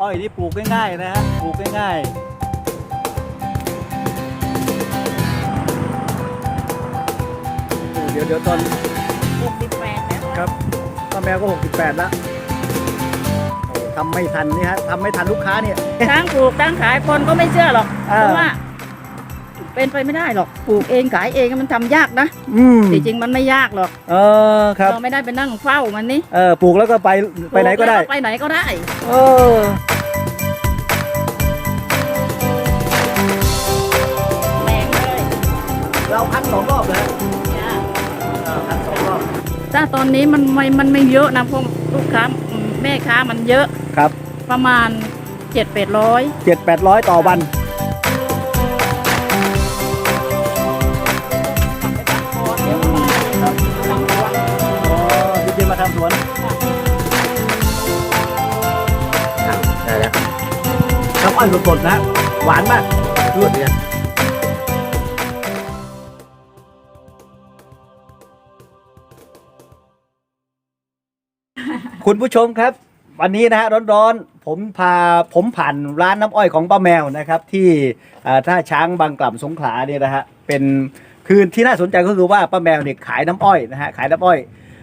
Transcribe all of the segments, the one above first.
อ้อยนี่ปลูกง่ายๆนะฮะปลูกง่ายๆเดี๋ยวเดี๋ยวตอนหกสิบแปดแล้วครับป้าแมวก็ 68แล้วโอ้ทำไม่ทันนี่ฮะทำไม่ทันลูกค้าเนี่ย ทั้งปลูกทั้งขายคนก็ไม่เชื่อหรอกอ่าเพราะว่า เป็นไปไม่ได้หรอกปลูกเองขายเองมันทำยากนะอืมจริงๆมันไม่ยากหรอกเออครับ เราไม่ได้ไปนั่งเฝ้ามันนี่เออปลูกแล้วก็ไปไปไหนก็ได้ ปลูแล้วไปไหนก็ได้ เออ เราคัดสองรอบเลยคัดสองรอบถ้าตอนนี้มันไม่มันไม่เยอะนะพวกลูกค้าอืมแม่ค้ามันเยอะครับ ประมาณเจ็ดแปดร้อยเจ็ดแปดร้อยต่อวันอ๋อจริงๆมาทำสวนได้แล้วน้ำอ้อยสดๆนะ หวานมากรวดเนี่ย คุณผู้ชมครับ วันนี้นะฮะร้อนๆ ผมพาผมผ่านร้านน้ำอ้อยของป้าแมวนะครับ ที่อ่าท่าช้างบางกล่ำสงขลาเนี่ยนะฮะเป็นคือที่น่าสนใจก็คือว่าป้าแมวเนี่ยขายน้ำอ้อยนะฮะขายน้ำอ้อย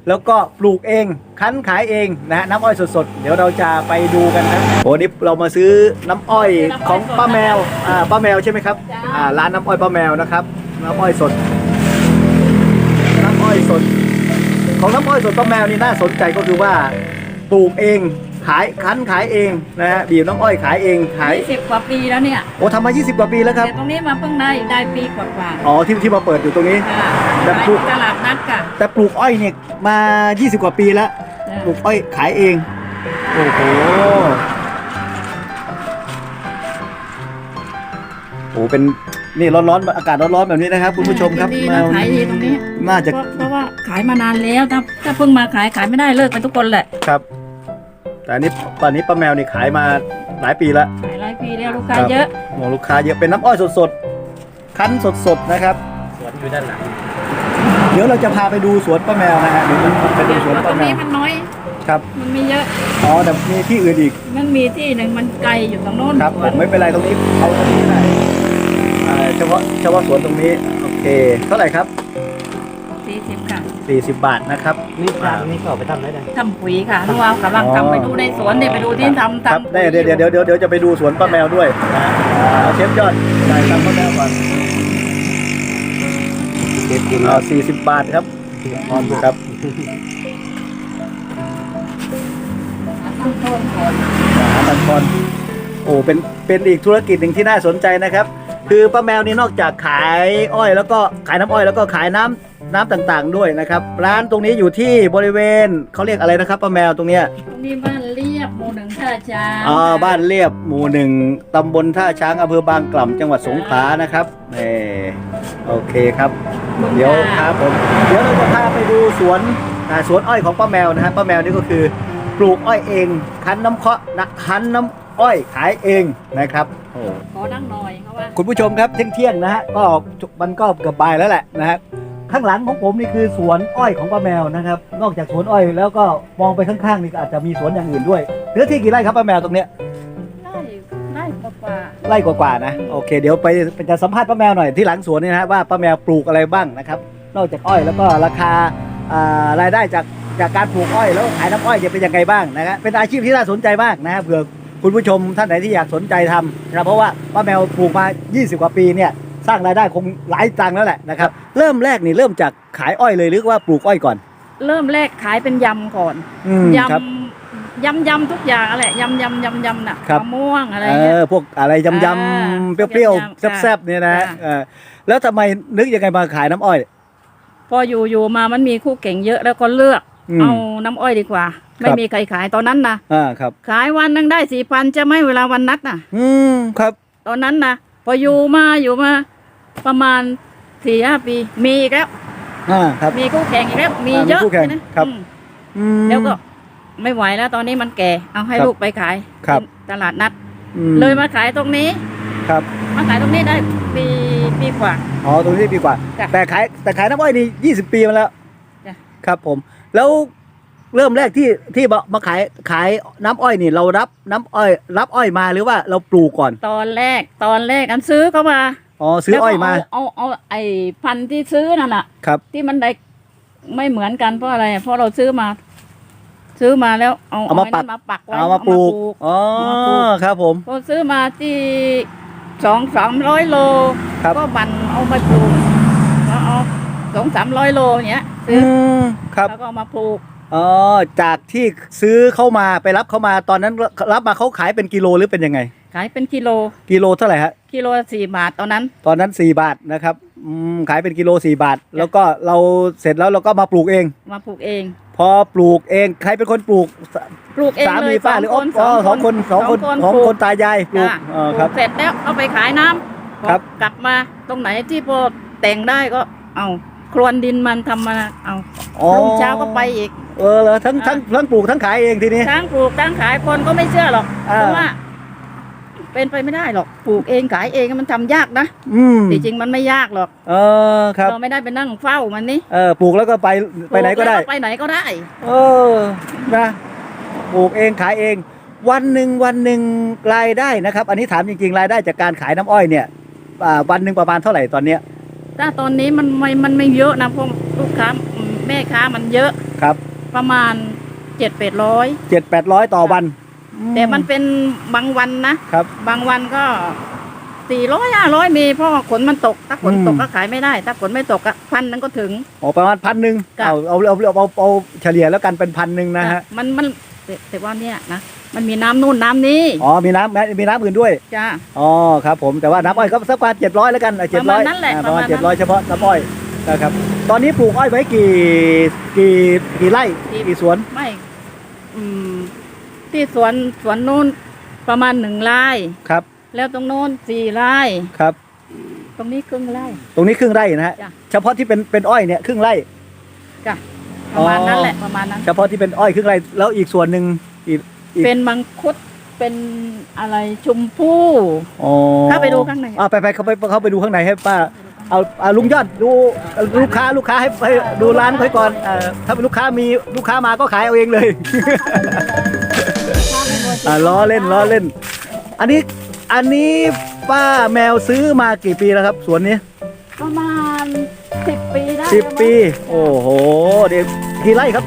แล้วก็ปลูกเองคั้นขายเองนะฮะน้ำอ้อยสดๆ เดี๋ยวเราจะไปดูกันนะโอ้นี่เรามาซื้อน้ำอ้อยของป้าแมวอ่าป้าแมวใช่ไหมครับจ้าอ่าร้านน้ำอ้อยป้าแมวนะครับ น้ำอ้อยสด น้ำอ้อยสด ของน้ำอ้อยสดป้าแมวนี่น่าสนใจก็คือว่าปลูกเองขายคั้นขายเองนะฮะบีบน้ำอ้อยขายเองขายยี่สิบกว่าปีแล้วเนี่ยโอ้ทำมา 20 กว่าปีแล้วครับแต่ตรงนี้มาเพิ่งได้ได้ปีกว่าๆอ๋อที่ที่มาเปิดอยู่ตรงนี้ ค่ะแบบขายปลูกที่ตลาดนัดค่ะ แต่ปลูกอ้อยเนี่ยมา 20 กว่าปีแล้วปลูกอ้อยขายเองโอ้โหโอ้เป็น นี่ร้อนๆอากาศร้อนๆแบบนี้นะครับ คุณผู้ชมครับดีนะขายดีตรงนี้น่าจะเพราะเพราะว่าขายมานานแล้วถ้าถ้าเพิ่งมาขายขายไม่ได้เลิกไปทุกคนแหละครับ แต่อันนี้ตอนนี้ป้าแมวนี่ขายมาหลายปีแล้วขายหลายปีแล้วลูกค้าครับเยอะโอ้ลูกค้าเยอะเป็นน้ำอ้อยสดๆคั้นสดๆนะครับสวนอยู่ด้านหลังเดี๋ยวเราจะพาไปดูสวนป้าแมวนะฮะเดี๋ยวไปดูสวนตรป้างแมนี้วมันน้อยครับมันไม่เยอะอ๋อแต่มีที่อื่นอีกมันมีที่หนึ่งมันไกลอยู่ตรงโน้นครับสผวนมไม่เป็นไรตรงนี้เอาตรงนี้ได้อ่า เฉพาะเฉพาะสวนตรงนี้โอเค เท่าไหร่ครับ สี่สิบค่ะ40 บาทนะครับนี่ปลาตรงนี้ก็เอาไปทำได้เลยทำปุ๋ยค่ะนัวกำลังอ๋อทำไปดูในสวนเนี่ยไปดูที่ทำครับทำได้เดี๋ยวเดี๋ยวเดี๋ยวเดี๋ยวเดี๋ยวจะไปดูสวนป้าแมวด้วยนะฮะอ่าเชฟยอดจ่ายตังค์ป้าแมวก่อนเก็บกินเอา40 บาทครับครับตั้งต้นก่อนอาหารตังกรโอ้เป็นเป็นอีกธุรกิจหนึ่งที่น่าสนใจนะครับ คือป้าแมวนี่นอกจากขายอ้อย แล้วก็ขายน้ำอ้อยแล้วก็ขายน้ำน้ำต่างๆด้วยนะครับ ร้านตรงนี้อยู่ที่บริเวณเขาเรียกอะไรนะครับป้าแมวตรงเนี้ยตรงนี้บ้านเรียบหมู่หนึ่งท่าช้างอ่าบ้านเรียบหมู่หนึ่งตำบลท่าช้างอำเภอบางกล่ำจังหวัดสงขลานะครับนี่โอเคครับ เดี๋ยวครับผมเดี๋ยวเราจะพาไปดูสวนอ่าสวนอ้อยของป้าแมวนะฮะป้าแมวนี่ก็คือปลูกอ้อยเองคั้นน้ำเคาะนะคั้นน้ำ อ้อยขายเองนะครับโอ้ ขอนั่งหน่อยเขาว่า คุณผู้ชมครับเที่ยงๆนะฮะก็มันก็เกือบบ่ายแล้วแหละนะฮะข้างหลังของผมนี่คือสวนอ้อยของป้าแมวนะครับ นอกจากสวนอ้อยแล้วก็มองไปข้างๆนี่ก็อาจจะมีสวนอย่างอื่นด้วยเนื้อที่กี่ไร่ครับป้าแมวตรงเนี้ยได้ได้กว่าไร่กว่าๆนะโอเค เดี๋ยวไปไปจะสัมภาษณ์ป้าแมวหน่อยที่หลังสวนนี่นะฮะว่าป้าแมวปลูกอะไรบ้างนะครับ นอกจากอ้อยแล้วก็ราคาอ่ารายได้จากจากการปลูกอ้อยแล้วขายน้ำอ้อยจะเป็นยังไงบ้างนะครับเป็นอาชีพที่น่าสนใจมากนะฮะเผื่อ คุณผู้ชมท่านไหนที่อยากสนใจทำนะครับเพราะว่าป้าแมวปลูกมา 20 กว่าปีเนี่ยสร้างรายได้คงหลายตังค์แล้วแหละนะครับ เริ่มแรกนี่เริ่มจากขายอ้อยเลยหรือว่าปลูกอ้อยก่อนๆเริ่มแรกขายเป็นยำก่อนอืมยครับำยำยำทุกอย่างอะไรยำยำยำยำน่ะครับ มะม่วงอะไรเอเงี้ย อพวกอะไรยำยอ่าำเปรี้ยวพวกยำๆๆแซ่บๆเนี่ยนะจ้ะ เออแล้วทำไมนึกยังไงมาขายน้ำอ้อย พออยู่อยู่มามันมีคู่เก่งเยอะแล้วก็เลือก อืม เอาน้ำอ้อยดีกว่า ไม่ครับมีใครขายตอนนั้นนะอ่าครับ ขายวันหนึงได้สี่พันจะไหม่เวลาวันนัดน่ะ อืมครับ ตอนนั้นนะพออยู่มาอยู่มา ประมาณสี่ห้าปี มีอีกแล้วอ่าครับ มีคู่แข่งอีกแล้วมีอ่ามีเยอะคู่แข่งนะครับอืมอืมแล้วก็ไม่ไหวแล้วตอนนี้มันแก่ เอาให้ครับลูกไปขายครับที่ตลาดนัดอืเลยมาขายตรงนี้ ครับ มาขายตรงนี้ได้ปีปีกว่า อ๋อตรงนี้ปีกว่าจ้ะแต่ขายแต่ขายน้ำอ้อยนี่ยี่สิบปีมาแล้วจ้ะครับผม แล้ว เริ่มแรกที่ที่มาขายขายน้ำอ้อยนี่เรารับน้ำอ้อย รับอ้อยมาหรือว่าเราปลูกก่อนตอนแรกตอนแรกอันซื้อเข้ามาอ๋อซื้ออ้อยมาแล้วก็เอาเอาเอาไอ้พันธุ์ที่ซื้อนั่นน่ะ ครับ ที่มันได้ไม่เหมือนกันเพราะอะไรเพราะเราซื้อมา ซื้อมาแล้วเอาเอามาปักไว้นั่นมาปักไว้เอามาปลูกอ๋อเอามาปลูกครับผมพอซื้อมาที่สองสามร้อยโลครับ ก็บันเอามาปลูกแล้วเอาสองสามร้อยโลเนี้ยอืซื้อมครับแล้วก็เอามาปลูก อ๋อจากที่ซื้อเข้ามาไปรับเข้ามาตอนนั้นรับมาเขาขายเป็นกิโลหรือเป็นยังไง ขายเป็นกิโลกิโลเท่าไหร่ฮะกิโลละสี่บาทตอนนั้น ตอนนั้น4บาทนะครับอืมขายเป็นกิโล4บาท แล้วก็เราเสร็จแล้วเราก็มาปลูกเอง มาปลูกเอง พอปลูกเองใครเป็นคนปลูกปลูกเองสาเลมียป้าหรืออ๋อสองคนสองคนสองปลูคกนตายายปลูกจ้ะอ๋อครับ ปลูกเสร็จแล้วเอาไปขายน้ำครับพอกลับมาตรงไหนที่พอแต่งได้ก็เอา ครวนดินมันทำมาเอาอ๋อ รุ่งเช้าก็ไปอีก เออเหรอทั้งทั้งทั้งปลูกทั้งขายเองทีนี้ ทั้งปลูกทั้งขายคนก็ไม่เชื่อหรอกอ่าเพราะว่า เป็นไปไม่ได้หรอกปลูกเองขายเองมันทำยากนะอืมจริงๆมันไม่ยากหรอก เออครับ เราไม่ได้ไปนั่งเฝ้ามันนี่เออปลูกแล้วก็ไปไปไหนก็ได้ ปลูแล้วไปไหนก็ได้ เออนะปลูกเองขายเอง วันหนึ่งวันหนึ่งรายได้นะครับ อันนี้ถามจริงๆรายได้จากการขายน้ำอ้อยเนี่ยอ่าวันหนึ่งประมาณเท่าไหร่ตอนเนี้ย ถ้าตอนนี้มันไม่มันไม่เยอะนะเพราะลูกค้าอืมแม่ค้ามันเยอะครับประมาณเจ็ดแปดร้อยเจ็ดแปดร้อยต่อวัน แต่มันเป็นบางวันนะครับ บางวันก็สี่ร้อยห้าร้อยมีเพราะว่าฝนมันตก ถ้าฝนตกอืมก็ขายไม่ได้ ถ้าฝนไม่ตกอะพันนึงก็ถึงอ๋อประมาณพันหนึ่งจ้ะเอาเอาเอาเอาเอาเอาเฉลี่ยแล้วกันเป็นพันหนึ่งนะฮะมันมันแต่แต่ว่าเนี่ยนะ มันมีน้ำนู่นน้ำนี้อ๋อมีน้ำมีน้ำอื่นด้วย จ้า อ๋อครับผมแต่ว่าน้ำอ้อยก็สักประมาณเจ็ดร้อยแล้วกันเจ็ดประร้มาอยณนั้นแหละประมาณประมาณนั้นเจ็ดร้อยเฉพาะน้ำอ้อยนะครับ ตอนนี้ปลูกอ้อยไว้กี่กี่กี่ไร่กี่สวนไม่อืมที่สวนสวนนู่นประมาณหนึ่งไร่ครับแล้วตรงโน้นสี่ไร่ครับ ตรงนี้ครึ่งไร่ ตรงนี้ครึ่งไร่นะฮะจ้ะ เฉพาะที่เป็นเป็นอ้อยเนี่ยครึ่งไร่ จ้ะประมาณนั้นอ๋อแหละประมาณนั้น เฉพาะที่เป็นอ้อยครึ่งไร่แล้วอีกส่วนหนึ่งอีก อีกเป็นมังคุดเป็นอะไรชมพู่ อ๋อเข้าไปดูข้างใน อ่าไปไปเข้าไปเข้าไปดูข้างในให้ป้าเอาเอาลุงยอดดูลูกค้าลูกค้าให้ให้ดูร้านเขาก่อนเอ่อถ้าเป็นลูกค้ามีลูกค้ามาก็ขายเอาเองเลย อ่าล้อเล่นล้อเล่น อันนี้อันนี้ป้าแมวซื้อมากี่ปีแล้วครับ สวนนี้ประมาณสิบปีได้สิบแล้วมั้งปี โอ้โหเดี๋ยวกี่ไร่ครับ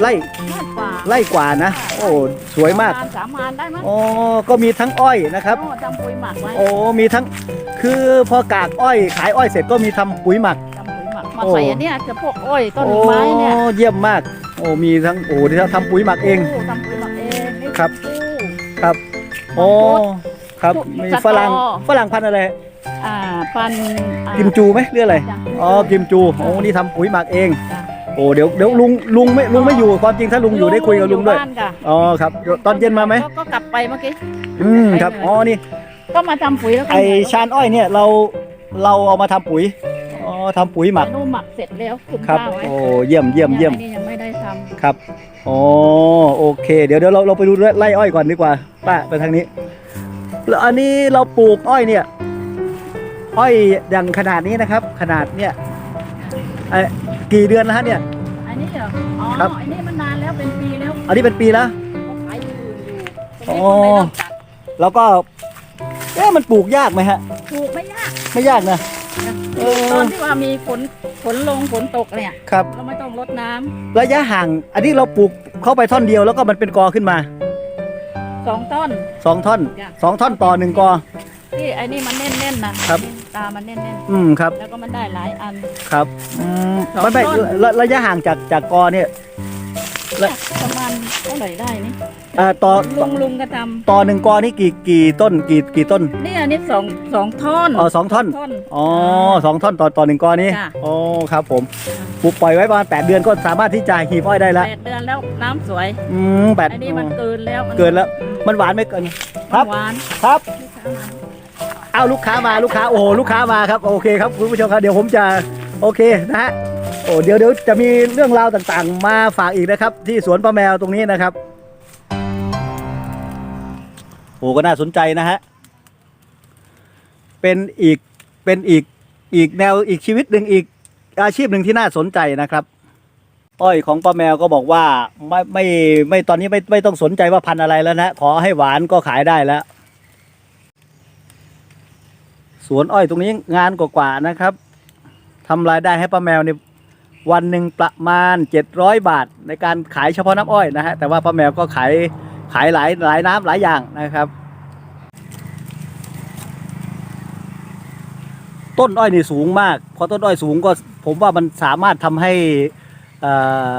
ไร่มากกว่าไร่กว่านะ โอ้สวยมากประณสามพันได้มั้งอ๋อก็มีทั้งอ้อยนะครับ โอ้จำปุ๋ยหมักไว้โอ้มีทั้งคือพอกากอ้อยขายอ้อยเสร็จก็มีทำปุ๋ยหมักจำปุ๋ยหมักมาโอ้ ใส่อันเนี้ยจะพวกอ้อยต้นไม้เนี่ยโอ้เยี่ยมมาก โอ้มีทั้งโอ้ที่ทำปุ๋ยหมักเอง โทำปุ๋ยหมักเองนี่ครับชมพู่ครับโอ้ครับพวกมีสตอฝรั่งฝรั่งพันธุ์อะไรอ่าพันอ่ากิมจูไหมเรื่องอะไร จ้ะ อ๋อกิมจูโอ้นี่ทำปุ๋ยหมักเอง จ้ะ โอ้เดี๋ยวเดี๋ยวลุงลุงไม่ลุงไม่อยู่ความจริงถ้าลุงอยู่ได้คุยกับลุงด้วยบ้านค่ะอ๋อครับเดี๋ยวตอนเย็นมาไหมก็ก็กลับไปเมื่อกี้ อืมครับอ๋อนี่ก็มาทำปุ๋ยแล้วก็ไอชานอ้อยเนี่ยเราเราเอามาทำปุ๋ยอ๋อทำปุ๋ยหมักไอ้นู่นหมักเสร็จแล้วคุมครับ ข้าวไว้โอ้เยี่ยมเยี่ยมเยี่ยมอันนี้ยังไม่ได้ทำครับ อ๋อ โอเค เดี๋ยวเดี๋ยวเราเราไปดูไร่อ้อยก่อนดีกว่า ป้าไปทางนี้แล้วอันนี้เราปลูกอ้อยเนี่ย อ้อยอย่างขนาดนี้นะครับ ขนาดเนี่ย เอ่อกี่เดือนแล้วฮะเนี่ย อันนี้เหรอ อ๋อ ครับ อันนี้มันนานแล้วเป็นปีแล้วอันนี้เป็นปีแล้วเขาขายอยู่อยู่ตอ๋รงอนี้คนไม่ต้องตัดแล้วก็เอ๊ะมันปลูกยากไหมฮะ ปลูกไม่ยากไม่ยากนะ เออ ตอนที่ว่ามีฝนฝนลงฝนตกเนี่ย ครับ เราไม่ต้องรดน้ำระยะห่าง อันนี้เราปลูกเข้าไปท่อนเดียวแล้วก็มันเป็นกอขึ้นมาสองต้น สองท่อนจ้ะ สองท่อนต่อหนึ่งกอ ที่ไอ้นี่มันแน่นๆนะครับ ตามันแน่นอืมครับ ๆ แล้วก็มันได้หลายอัน ครับอืมสองไม่ไม่ท่อนระระยะห่างจากจากกอเนี่ย และ ประมาณเท่าไหร่ได้นี่เอ่อต่อลุงลุงก็ทต่อหนึ่งกอนี่กี่กี่ต้นกี่กี่ต้นำนี่อันนี้สองสองท่อนอ๋อสองท่อน ท่อน อ๋อสองท่อนต่อต่อหนึ่งกอนี้จ้ะ อ๋อครับผมปลูกปล่อยไว้ประมาณแปดเดือนก็สามารถที่จะหีบอ้อยได้แล้วแปดเดือนแล้วน้ำสวย อืมแปดอันนี้มันเกินแล้วมัเกินแล้ว มันหวานไหม่เกิน ครับ หวานครับ ลูกค้ามา เอาลูกค้ามาลูกค้าโอ้โหลูกค้ามาครับโอเคครับคุณผู้ชมครับเดี๋ยวผมจะโอเคนะฮะโอ้เดี๋ยวเดี๋ยวจะมีเรื่องราวต่างๆ มาฝากอีกนะครับ ที่สวนป้าแมวตรงนี้นะครับโอ้ก็น่าสนใจนะฮะเป็นอีกเป็นอีกอีกแนวอีกชีวิตหนึ่งอีกอาชีพหนึ่งที่น่าสนใจนะครับอ้อยของป้าแมวก็บอกว่าไม่ไม่ไม่ตอนนี้ไม่ไม่ต้องสนใจว่าพันธุ์อะไรแล้วนะขอให้หวานก็ขายได้แล้ว สวนอ้อยตรงนี้งานกว่าๆนะครับทำรายได้ให้ป้าแมวเนี่ยวันหนึ่งประมาณ 700 บาท ในการขายเฉพาะน้ำอ้อยนะฮะแต่ว่าป้าแมวก็ขายขายหลายหลายน้ำหลายอย่างนะครับ ต้นอ้อยนี่สูงมากพอต้นอ้อยสูงก็ผมว่ามันสามารถทำให้อ่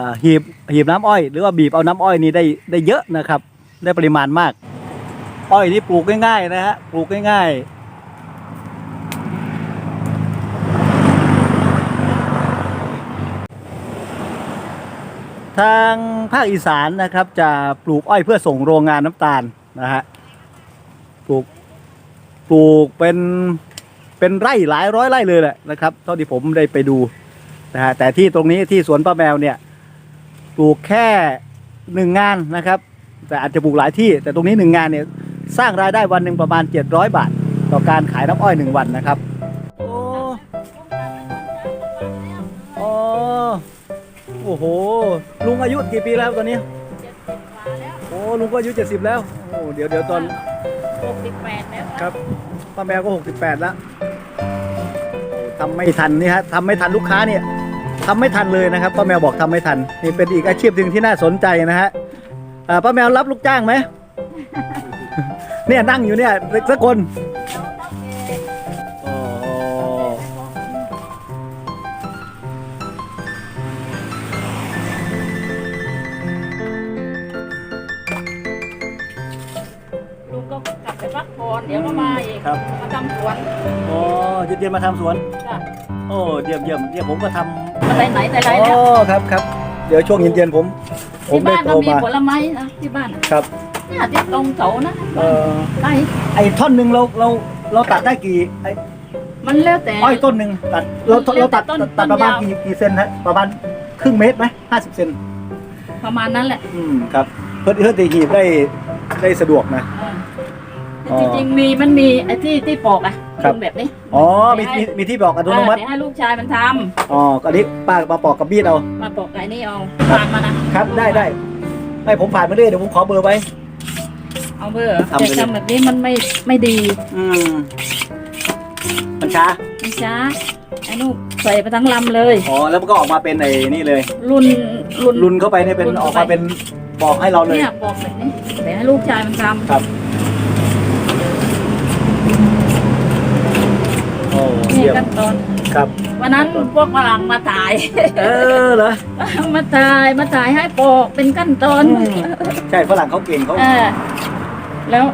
อหีบหีบน้ำอ้อย หรือว่าบีบเอาน้ำอ้อยนี่ได้ได้เยอะนะครับ ได้ปริมาณมาก อ้อยนี่ปลูกง่ายๆนะฮะปลูกง่ายๆ ทางภาคอีสานนะครับ จะปลูกอ้อยเพื่อส่งโรงงานน้ำตาลนะฮะปลูกปลูกเป็นเป็นไร่หลายร้อยไร่เลยแหละนะครับ เท่าที่ผมได้ไปดูนะฮะแต่ที่ตรงนี้ที่สวนป้าแมวเนี่ยปลูกแค่หนึ่งงานนะครับ แต่อาจจะปลูกหลายที่ แต่ตรงนี้หนึ่งงานเนี่ยสร้างรายได้วันหนึ่งประมาณ 700 บาท ต่อการขายน้ำอ้อยหนึ่งวันนะครับ โอ้โห ลุงอายุกี่ปีแล้วตอนนี้โอ้ลุงก็อายุ 70 แล้วโอ้เดี๋ยวเดี๋ยวตอนหกสิบแปดแล้วครับป้าแมวก็ 68 แล้วทำไม่ทันนี่ฮะทำไม่ทันลูกค้าเนี่ยทำไม่ทันเลยนะครับป้าแมวบอกทำไม่ทันนี่เป็นอีกอาชีพหนึ่งที่น่าสนใจนะฮะอ่าป้าแมวรับลูกจ้างไหม เนี่ยนั่งอยู่เนี่ยสักคน ทำสวนอ๋อเย็นๆมาทำสวน จ้ะโอ้เยี่ยมเยี่ยมเนี่ยผมก็ทำมาไหนไหนแต่ไรอ๋แล้วอครับครับเดี๋ยวช่วงเย็นๆผม ผมที่ได้บ้านโทก็รมีมาผลไม้นะที่บ้านอะครับเนี่ยที่ตรงเสานะเออไร่ไอ้ท่อนหนึ่งเราเราเราตัดได้กี่ไอ้มันแล้วแต่ อ้อยต้นหนึ่งตัดเราเราตัดต้นตัดประมาณต้นยาว กี่กี่เซนฮะประมาณครึ่งเมตรไหมห้าสิบเซนประมาณนั้นแหละอืมครับเพื่อเพื่อตีหีบได้ได้สะดวกนะ เอออ๋อจริงๆมีมันมีไอ้ที่ที่ปอกอะ ครับเป็นแบบนี้อ๋อมีมีมีที่บอกอัตโนมัติเดี๋ยวให้ลูกชายมันทอ๋อก็อันนี้ป้ามาปอกกับมีดเอาำมาปอกไอ้นี่เอาฝากมานะครับได้ได้ไม่ผมผ่านมาเรื่อยเดี๋ยวผมขอเบอร์ไว้ เอาเบอร์ทำไปแต่เลยทำแบบนี้มันไม่ไม่ดีอืมมันช้ามันช้าไอ้นู่นใส่ไปทั้งลำเลย อ๋อแล้วมันก็ออกมาเป็นไอ้นี่เลยรุ่นรุ่นรุนเข้าไปเนี่ยเป็นรุนอเข้าอกไปมาเป็นบอกให้เราเลย เนี่ยปอกแบบนี้เดี๋ยวให้ลูกชายมันทครับโอ้ำนี่ เยี่ยม ขั้นตอนครับ วันนั้นพวกฝรั่งมาถ่าย เออเหรอมาถ่ายมาถ่ายให้ปอกเป็นขั้นตอนอืมใช่ฝรั่งเขาเก่งเขาเออ แล้ว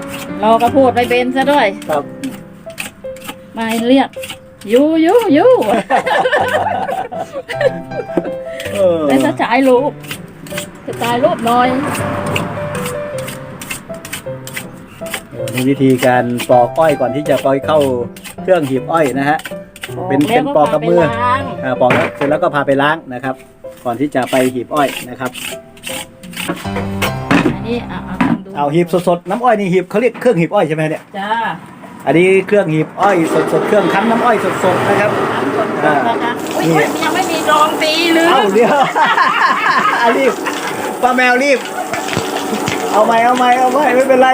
เราก็พูดไปเป็นซะด้วย ครับมาเรียกยูยูยูเออแล้วจะฉายรูปจะถ่ายรูปหน่อย นี่วิธีการปอกอ้อยก่อนที่จะไปเข้าเครื่องหีบอ้อยนะฮะ เป็นเป็นปอกกับมือแล้วพาไปล้างอ่าปอกแล้วเสร็จแล้วก็พาไปล้างนะครับ ก่อนที่จะไปหีบอ้อยนะครับอันนี้เอาเอาทำดูเอาหีบสดๆน้ำอ้อยนี่หีบเขาเรียกเครื่องหีบอ้อยใช่ไหมเนี่ยจ้าอันนี้เครื่องหีบอ้อยสดๆเครื่องคั้นน้ำอ้อยสดๆนะครับ ทำก่อนอ่านะคะอุ้ยนี่อุ้ยยังไม่มีรองตีเลยเอ้าเดี๋ยว รีบป้าแมวรีบ เอาไหมเอาไหมเอาไหมไม่เป็นไร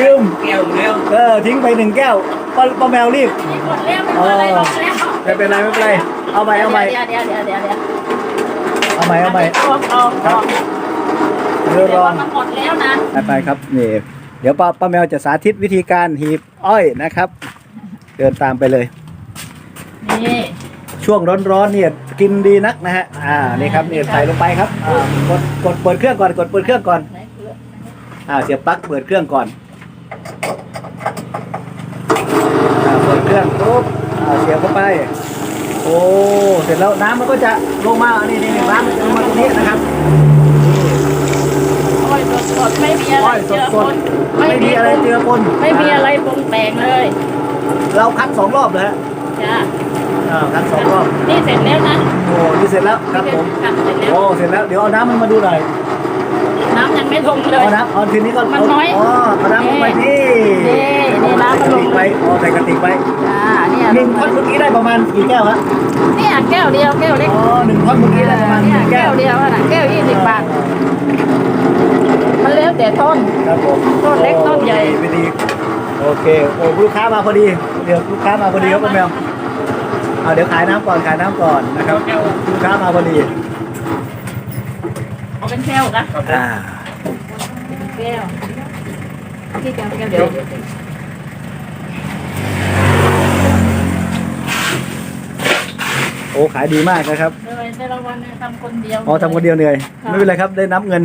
ยืมแก้วแล้วเออทิ้งไปหนึ่งแก้วป้าป้าแมวรีบ มีหมดแล้วไม่เป็นไรรองแล้ว ไม่เป็นไรไม่เป็นไร เอาไหม่เอาไหมเดี๋ยวเดี๋ยวเดี๋ยวเดี๋ยวเดี๋ยวเอาไหม่เอาไหมรองรองรองเรือเดี๋รยวองมันหมดแล้วนะไปไปครับนี่เดี๋ยวป้าป้าแมวจะสาธิตวิธีการหีบอ้อยนะครับ เดินตามไปเลย นี่ช่วงร้อนๆเนี่ยกินดีนักนะฮะ อ่า นี่ครับนี่ใส่ลงไปครับ อ่า กด กดเปิดเครื่องก่อน กดเปิดเครื่องก่อน อ่า เสียบปลั๊กเปิดเครื่องก่อน อ่า เปิดเครื่องปุ๊บ เสียบเข้าไป โอ้ เสร็จแล้วน้ำมันก็จะลงมาอันนี้นี่นี่น้ำมันจะลงมาตรงนี้นะครับอ้อยสดๆไม่มีอะไรอ้อยสเจือดปนๆไม่มีอะไรเจือปนไม่มีอะไรปรุงแต่งเลย เราคั้นสองรอบเลยฮะจ้าอ่าคั้นสองรอบ นี่เสร็จแล้วนะ โอ้นี่เสร็จแล้วครับผมค่ะเสร็จแล้วโอ้เสร็จแล้ว เดี๋ยวเอาน้ำมันมาดูหน่อยน้ำยังไม่ลงเลยเอาน้ำเอาทีนี้ก็มันน้อย อ๋อเอาน้ำลงไปนี่นี่นี่น้ำมันลงใส่กระติกไปอ๋อใส่กระติกไปจ้าเนี่ย หนึ่งท่อนเมื่อกี้ได้ประมาณกี่แก้วฮะเนี่ยแก้วเดียวแก้วเล็กอ๋อหนึ่งท่อนเมื่อกี้ได้ประมาณหเนี่ยนึ่งแก้แก้ววเดียวอะนะแก้วยี่สิบบาทมันแล้วแต่ต้นครับผมต้นเล็กต้นใหญ่วิธีโอเคโอ้ลูกค้ามาพอดีเดี๋ยวลูกค้ามาพอดีครับป้าแมวเอาเดี๋ยวขายน้ำก่อนขายน้ำก่อนนะครับลูกค้ามาพอดีเอาเป็นแก้วนะอ่าเป็นแก้วที่แก้วแก้วเดียว โอ้ขายดีมากนะครับเลยในละวันเนี่ยทำคนเดียวอ๋อทำคนเดียวเหนื่อยค่ะไม่เป็นไรครับได้นับเงิน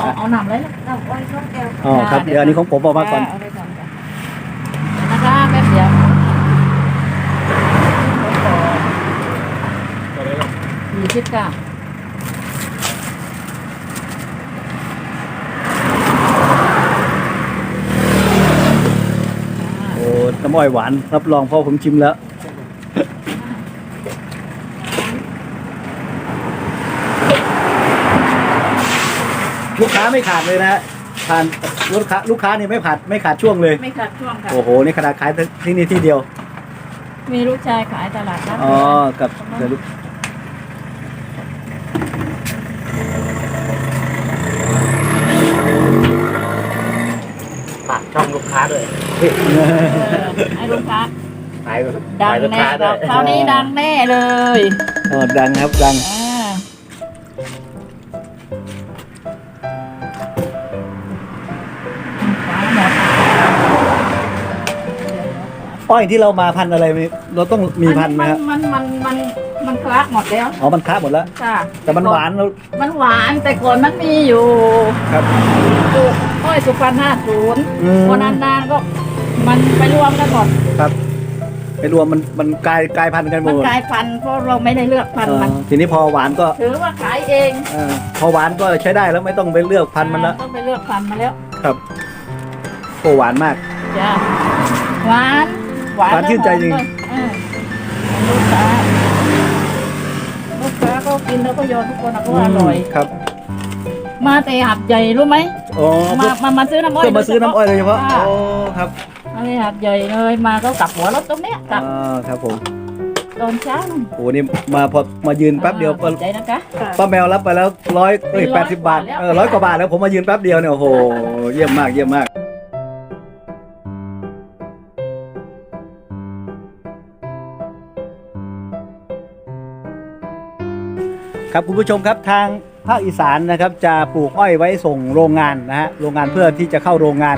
เอาเอาหนำเลยนะเอาไว้ช่องแก้วอ๋อครับเดี๋ยวอันนี้ของผมเอามาก่อนเไปก่อนจ้ะนะคะแป๊บเดียวยี่สิบเก้า โอ้ น้ำอ้อยหวานรับรองเพราะผมชิมแล้วลูกค้าไม่ขาดเลยนะฮะทานลูกค้าลูกค้านี่ไม่ขาดไม่ขาดช่วงเลย ไม่ขาดช่วงค่ะ โอ้โหนี่ขนาดขายที่นี่ที่เดียว มีลูกชายขายตลาดนัดอ๋อกับเดี๋ยวลูก ฝากช่องลูก ค้าด้วยเออให้ลูกค้าขายดัขางยลูกแน่ค้าด้กัวบยคราวนี้ดังแน่เลยอ๋อดังครับดังอ่าขายหมดอ้อยที่เรามาพันธุ์อะไรมีเราต้องมีพันธุ์ไหมครับมันมันมันมันคลักหมดแล้วอ๋อมันค้าหมดแล้ว ค่ะแต่มันหวานแล้วมันหวานแต่ก่อนมันมีอยู่ครับปลูก อ้อยสุพรรณห้าศูนย์อืมพอนานๆก็มันไปรวมกันหมดครับไปรวมมันมันกลายกลายพันธุ์กันหมมันดกลายพันธุ์เพราะเราไม่ได้เลือกพันธุ์มัน เออทีนี้พอหวานก็ถือว่าขายเองเออพอหวานก็ใช้ได้แล้วไม่ต้องไปเลือกพันธุ์มันละต้องไปเลือกพันธุ์มาแล้วครับโอ้หวานมาก จ้าหวานหวานหวานชื่นใจจริง แล้วหอมด้วยเออลูกค้าลูกค้าก็กินแล้วก็โยนทุกคนนะเพราะว่าอร่อย ครับ มาแต่หัดใหญ่รู้ไหม อ๋อมามามาซื้อน้ำอ้อยเพื่อมาซื้อน้ำอ้อยโดยเฉพาะค่ะโอ้ครับมาแต่หัดใหญ่เลยมาก็กลับหัวรถตรงเนี้ยกลับอ่าครับผมตอนเช้านู่นโอ้นี่มาพอมายืนแป๊บเดียวขอบใจนะคะ ป้าแมวรับไปแล้วร้อยเอ้ยร้แปอยดสิบบาทกว่าแล้วเออร้อยกว่าบาทแล้วผมมายืนแป๊บเดียวเนี่ยโอ้โหเยี่ยมมากเยี่ยมมากครับคุณผู้ชมครับทาง ภาคอีสานนะครับจะปลูกอ้อยไว้ส่งโรงงานนะฮะโรงงานเพื่อที่จะเข้าโรงงาน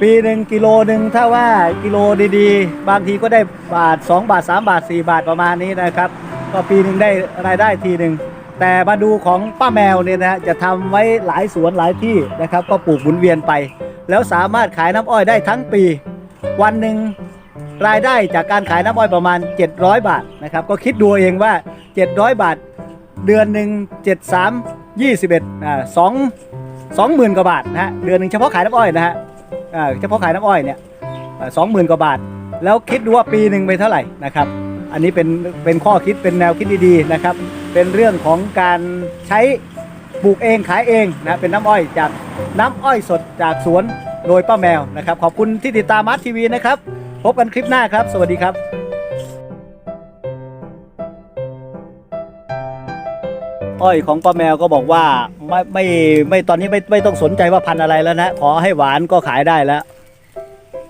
ปีหนึ่งกิโลหนึ่งถ้าว่ากิโลดีๆ บางทีก็ได้บาท 2 บาท 3 บาท 4 บาทประมาณนี้นะครับ ก็ปีหนึ่งได้รายได้ทีหนึ่งแต่มาดูของป้าแมวเนี่ยนะฮะจะทำไว้หลายสวนหลายที่นะครับ ก็ปลูกหมุนเวียนไป แล้วสามารถขายน้ำอ้อยได้ทั้งปี วันหนึ่งรายได้จากการขายน้ำอ้อยประมาณ 700 บาทนะครับ ก็คิดดูเองว่า 700 บาท เดือนหนึ่ง7 3 21อ่าสองสองหมื่นกว่าบาทนะฮะเดือนหนึ่งเฉพาะขายน้ำอ้อยนะฮะอ่าเฉพาะขายน้ำอ้อยเนี่ยสองหมื่นกว่าบาท แล้วคิดดูว่าปีหนึ่งไปเท่าไหร่นะครับ อันนี้เป็นเป็นข้อคิดเป็นแนวคิดดีๆนะครับ เป็นเรื่องของการใช้ปลูกเองขายเองนะเป็นน้ำอ้อยจากน้ำอ้อยสดจากสวนโดยป้าแมวนะครับ ขอบคุณที่ติดตามมาร์ททีวีนะครับ พบกันคลิปหน้าครับ สวัสดีครับ อ้อยของป้าแมวก็บอกว่าไม่ไม่ไม่ตอนนี้ไม่ไม่ต้องสนใจว่าพันธุ์อะไรแล้วนะ ขอให้หวานก็ขายได้แล้ว